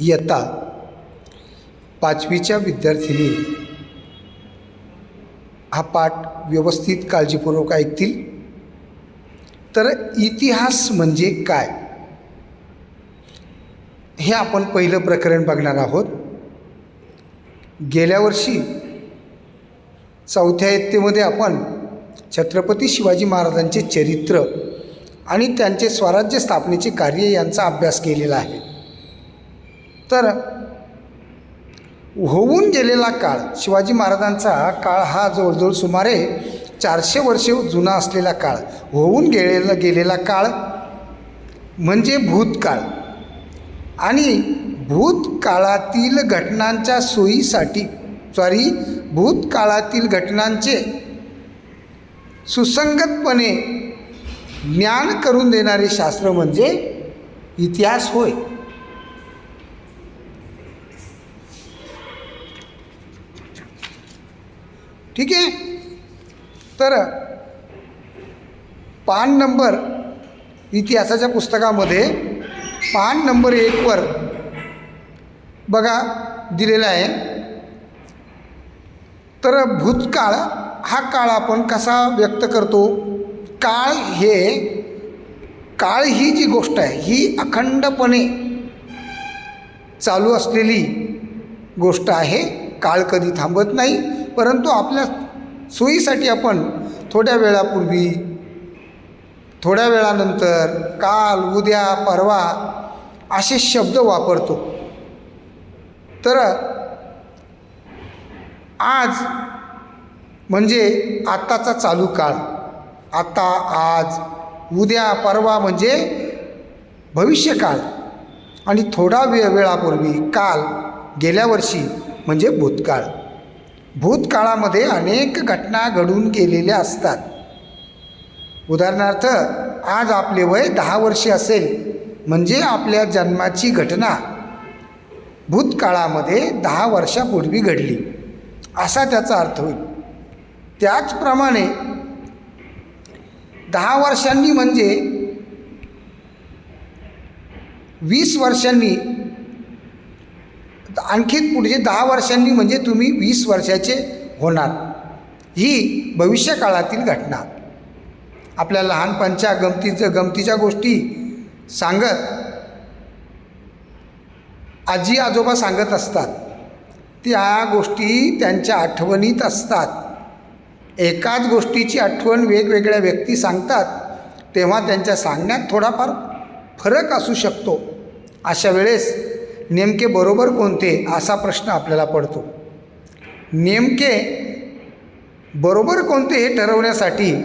इयत्ता. पाचवीच्या विद्यार्थिनी. हा पाठ व्यवस्थित काळजीपूर्वक ऐकतील. तर इतिहास म्हणजे काय? हे आपण पहिलं प्रकरण बघणार आहोत. गेल्या वर्षी चौथ्या इयत्तेमध्ये आपण छत्रपती शिवाजी महाराजांचे चरित्र आणि त्यांचे स्वराज्य स्थापनेचे कार्य यांचा अभ्यास केलेला आहे. तर होऊन गेलेला काळ शिवाजी महाराजांचा काळ हा जवळजवळ सुमारे चारशे वर्षे जुना असलेला काळ होऊन गेलेला गेलेला काळ म्हणजे भूतकाळ. आणि भूतकाळातील घटनांच्या सोयीसाठी सॉरी भूतकाळातील घटनांचे सुसंगतपणे ज्ञान करून देणारे शास्त्र म्हणजे इतिहास होय. ठीक आहे? तर पान नंबर इतिहासाच्या पुस्तकामध्ये पान नंबर एकवर बघा दिलेला आहे. तर भूतकाळ हा काळ आपण कसा व्यक्त करतो? काळ हे काळ ही जी गोष्ट आहे ही अखंडपणे चालू असलेली गोष्ट आहे. काळ कधी थांबत नाही. परंतु आपल्या सोयीसाठी आपण थोड्या वेळापूर्वी थोड्या वेळानंतर काल उद्या परवा असे शब्द वापरतो. तर आज म्हणजे आत्ताचा चालू काळ. आता आज उद्या परवा म्हणजे भविष्यकाळ. आणि थोडा वेळ वेळापूर्वी काल गेल्या वर्षी म्हणजे भूतकाळ. भूतकाळामध्ये अनेक घटना घडून गेलेल्या असतात. उदाहरणार्थ आज आपले वय दहा वर्षे असेल म्हणजे आपल्या जन्माची घटना भूतकाळामध्ये दहा वर्षापूर्वी घडली असा त्याचा अर्थ होईल. त्याचप्रमाणे दहा वर्षांनी म्हणजे वीस वर्षांनी आणखी पुढचे दहा वर्षांनी म्हणजे तुम्ही वीस वर्षाचे होणार. ही भविष्यकाळातील घटना. आपल्या लहानपणच्या गमतीचं गमतीच्या गोष्टी सांगत आजी आजोबा सांगत असतात. त्या गोष्टी त्यांच्या आठवणीत असतात. एकाच गोष्टीची आठवण वेगवेगळ्या व्यक्ती सांगतात तेव्हा त्यांच्या सांगण्यात थोडाफार फरक असू शकतो. अशा वेळेस नेमके बरोबर कोणते असा प्रश्न आपल्याला पडतो. नेमके बरोबर कोणते हे ठरवण्यासाठी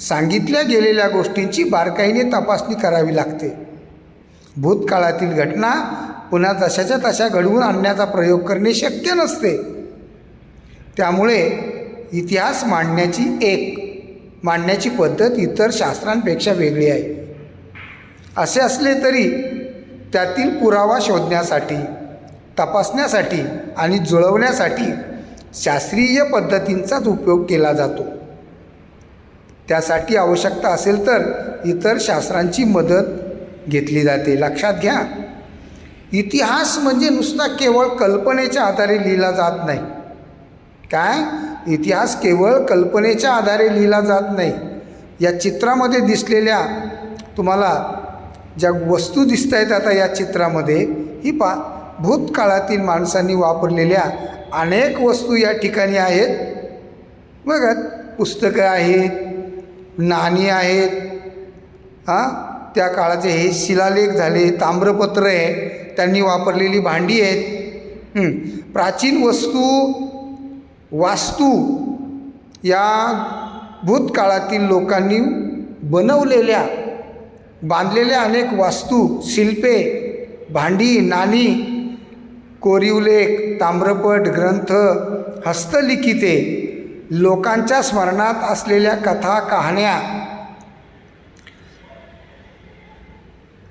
सांगितल्या गेलेल्या गोष्टींची बारकाईने तपासणी करावी लागते. भूतकाळातील घटना पुन्हा तशाच्या तशा घडवून आणण्याचा प्रयोग करणे शक्य नसते. त्यामुळे इतिहास मांडण्याची एक मांडण्याची पद्धत इतर शास्त्रांपेक्षा वेगळी आहे. असे असले तरी त्यातील पुरावा शोधण्यासाठी तपासण्यासाठी आणि जुळवण्यासाठी शास्त्रीय पद्धतींचाच उपयोग केला जातो. त्यासाठी आवश्यकता असेल तर इतर शास्त्रांची मदत घेतली जाते. लक्षात घ्या इतिहास म्हणजे नुसता केवळ कल्पनेच्या आधारे लिहिला जात नाही. काय? इतिहास केवळ कल्पनेच्या आधारे लिहिला जात नाही. या चित्रामध्ये दिसलेल्या तुम्हाला ज्या वस्तू दिसत आहेत आता या चित्रामध्ये ही पा भूतकाळातील माणसांनी वापरलेल्या अनेक वस्तू या ठिकाणी आहेत. बघा पुस्तकं आहेत नाणी आहेत हां? त्या काळाचे हे शिलालेख झाले ताम्रपत्र आहे त्यांनी वापरलेली भांडी आहेत. प्राचीन वस्तू वास्तू या भूतकाळातील लोकांनी बनवलेल्या बांधलेल्या अनेक वास्तू शिल्पे भांडी नाणी कोरीवलेख ताम्रपट ग्रंथ हस्तलिखिते लोकांच्या स्मरणात असलेल्या कथा कहाण्या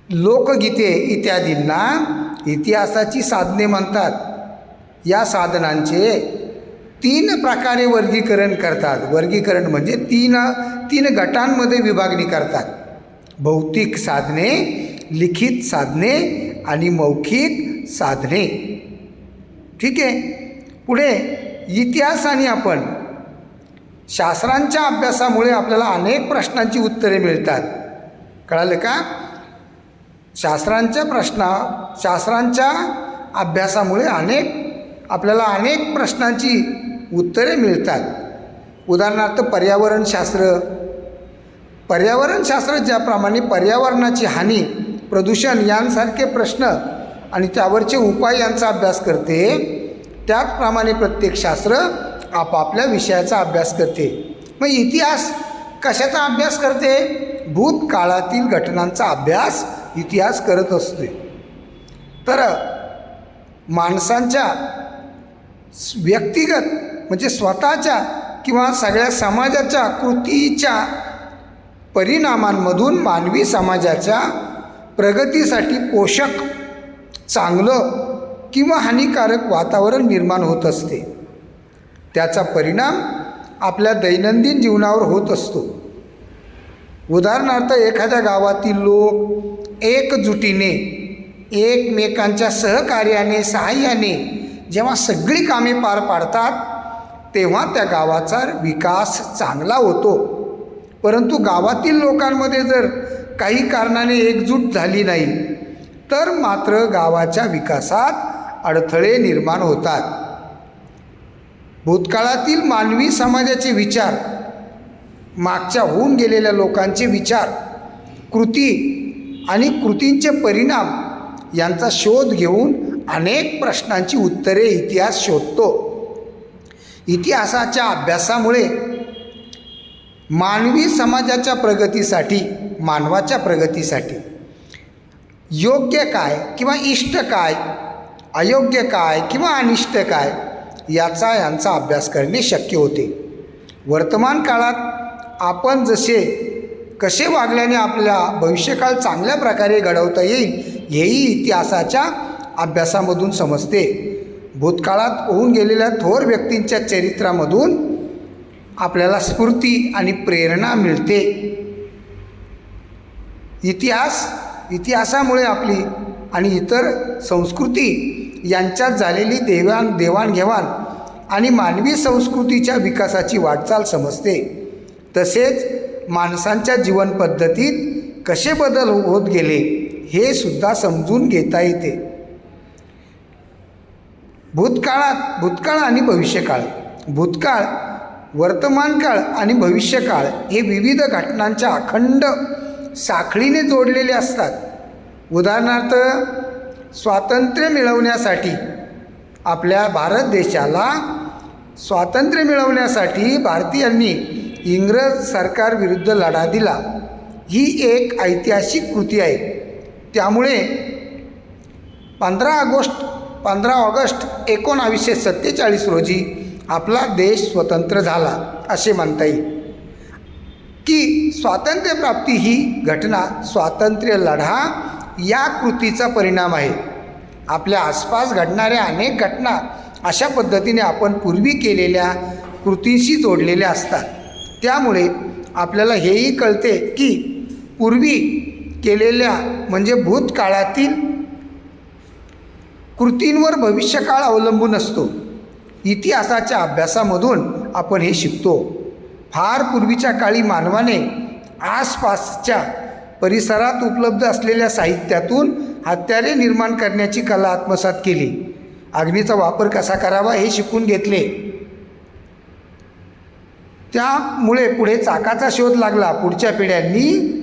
लोकगीते इत्यादींना इतिहासाची साधने म्हणतात. या साधनांचे तीन प्रकारे वर्गीकरण करतात. वर्गीकरण म्हणजे तीन तीन गटांमध्ये विभागणी करतात. भौतिक साधने लिखित साधने आणि मौखिक साधने. ठीक आहे? पुढे इतिहास आणि आपण. शास्त्रांच्या अभ्यासामुळे आपल्याला अनेक प्रश्नांची उत्तरे मिळतात. कळालं का? शास्त्रांच्या प्रश्ना शास्त्रांच्या अभ्यासामुळे अनेक आपल्याला अनेक प्रश्नांची उत्तरे मिळतात. उदाहरणार्थ पर्यावरणशास्त्र पर्यावरणशास्त्र ज्याप्रमाणे पर्यावरणाची हानी प्रदूषण यांसारखे प्रश्न आणि त्यावरचे उपाय यांचा अभ्यास करते त्याचप्रमाणे प्रत्येक शास्त्र आपापल्या विषयाचा अभ्यास करते. मग इतिहास कशाचा अभ्यास करते? भूतकाळातील घटनांचा अभ्यास इतिहास करत असते. तर माणसांच्या व्यक्तिगत म्हणजे स्वतःच्या किंवा सगळ्या समाजाच्या कृतीच्या परिणामांमधून मानवी समाजाच्या प्रगतीसाठी पोषक चांगलं किंवा हानिकारक वातावरण निर्माण होत असते. त्याचा परिणाम आपल्या दैनंदिन जीवनावर होत असतो. उदाहरणार्थ एखाद्या गावातील लोक एकजुटीने एकमेकांच्या सहकार्याने सहाय्याने जेव्हा सगळी कामे पार पाडतात तेव्हा त्या गावाचा विकास चांगला होतो. परंतु गावातील लोकांमध्ये जर काही कारणाने एकजूट झाली नाही तर मात्र गावाच्या विकासात अडथळे निर्माण होतात. भूतकाळातील मानवी समाजाचे विचार मागच्या होऊन गेलेल्या लोकांचे विचार कृती आणि कृतींचे परिणाम यांचा शोध घेऊन अनेक प्रश्नांची उत्तरे इतिहास शोधतो. इतिहासाच्या अभ्यासामुळे मानवी समाजाच्या प्रगतीसाठी मानवाच्या प्रगतीसाठी योग्य काय किंवा इष्ट काय अयोग्य काय किंवा अनिष्ट काय याचा यांचा अभ्यास करणे शक्य होते. वर्तमान काळात आपण जसे कसे वागल्याने आपला भविष्यकाळ चांगल्या प्रकारे घडवता येईल हेही इतिहासाच्या अभ्यासामधून समजते. भूतकाळात होऊन गेलेल्या थोर व्यक्तींच्या चरित्रामधून आपल्याला स्फूर्ती आणि प्रेरणा मिळते. इतिहास इतिहासामुळे आपली आणि इतर संस्कृती यांच्यात झालेली देवाण देवाणघेवाण आणि मानवी संस्कृतीच्या विकासाची वाटचाल समजते. तसेच माणसांच्या जीवनपद्धतीत कसे बदल होत गेले हे सुद्धा समजून घेता येते. भूतकाळात भूतकाळ आणि भविष्यकाळ. भूतकाळ वर्तमान काळ आणि भविष्यकाळ हे विविध घटनांच्या अखंड साखळीने जोडलेले असतात. उदाहरणार्थ स्वातंत्र्य मिळवण्यासाठी आपल्या भारत देशाला स्वातंत्र्य मिळवण्यासाठी भारतीयांनी इंग्रज सरकारविरुद्ध लढा दिला. ही एक ऐतिहासिक कृती आहे. त्यामुळे पंधरा ऑगस्ट पंधरा ऑगस्ट एकोणावीसशे सत्तेचाळीस रोजी आपला देश स्वतंत्र झाला असे म्हणता येईल. की स्वातंत्र्यप्राप्ती ही घटना स्वातंत्र्य लढा या कृतीचा परिणाम आहे. आपल्या आसपास घडणाऱ्या अनेक घटना अशा पद्धतीने आपण पूर्वी केलेल्या कृतीशी जोडलेल्या असतात. त्यामुळे आपल्याला हेही कळते की पूर्वी केलेल्या म्हणजे भूतकाळातील कृतींवर भविष्यकाळ अवलंबून असतो. इतिहासाच्या अभ्यासामधून आपण हे शिकतो. फार पूर्वीच्या काळी मानवाने आसपासच्या परिसरात उपलब्ध असलेल्या साहित्यातून हत्यारे निर्माण करण्याची कला आत्मसात केली. अग्नीचा वापर कसा करावा हे शिकून घेतले. त्यामुळे पुढे चाकाचा शोध लागला. पुढच्या पिढ्यांनी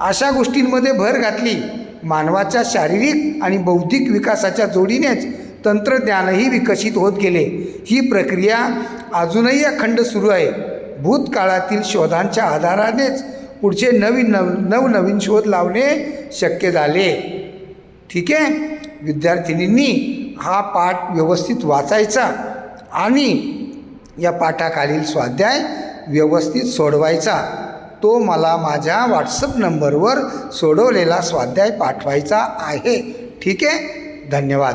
अशा गोष्टींमध्ये भर घातली. मानवाच्या शारीरिक आणि बौद्धिक विकासाच्या जोडीनेच तंत्रज्ञानही विकसित होत गेले. ही प्रक्रिया अजूनही अखंड सुरू आहे. भूतकाळातील शोधांच्या आधारानेच पुढचे नवीन नव नवनवीन शोध लावणे शक्य झाले. ठीक आहे? विद्यार्थिनींनी हा पाठ व्यवस्थित वाचायचा आणि या पाठाखालील स्वाध्याय व्यवस्थित सोडवायचा. तो मला माझ्या व्हॉट्सअप नंबरवर सोडवलेला स्वाध्याय पाठवायचा आहे. ठीक आहे? धन्यवाद.